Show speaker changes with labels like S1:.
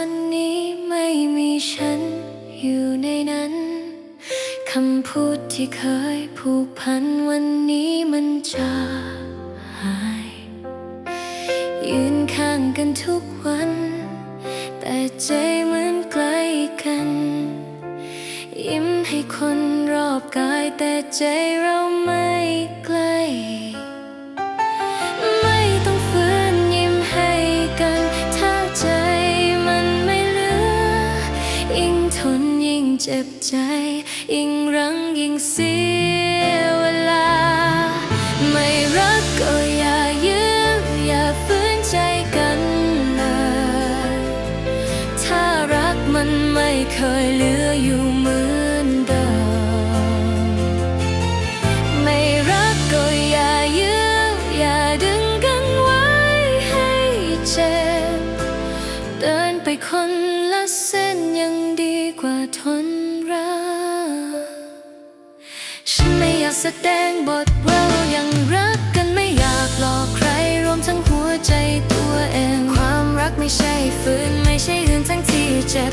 S1: วันนี้ไม่มีฉันอยู่ในนั้น คำพูดที่เคยผูกพันวันนี้มันจะหาย ยืนข้างกันทุกวัน แต่ใจเหมือนไกลกัน ยิ้มให้คนรอบกายแต่ใจเราไม่ใกล้ เจ็บใจ ยิ่งรังยิ่งเสียเวลา ไม่รักก็อย่ายื้ออย่าฝืนใจกันเลยถ้ารักมันไม่เคยเหลืออยู่เหมือนเดิมไม่รักก็อย่ายื้ออย่าดึงกันไว้ให้เจ็บ เดินไปคนละเส้นยังดีกว่าทน แสดงบทเรายังรักกันไม่อยากหลอกใครรวมทั้งหัวใจตัวเอง ความรักไม่ใช่ฝืนไม่ใช่หืนทั้งที่เจ็บ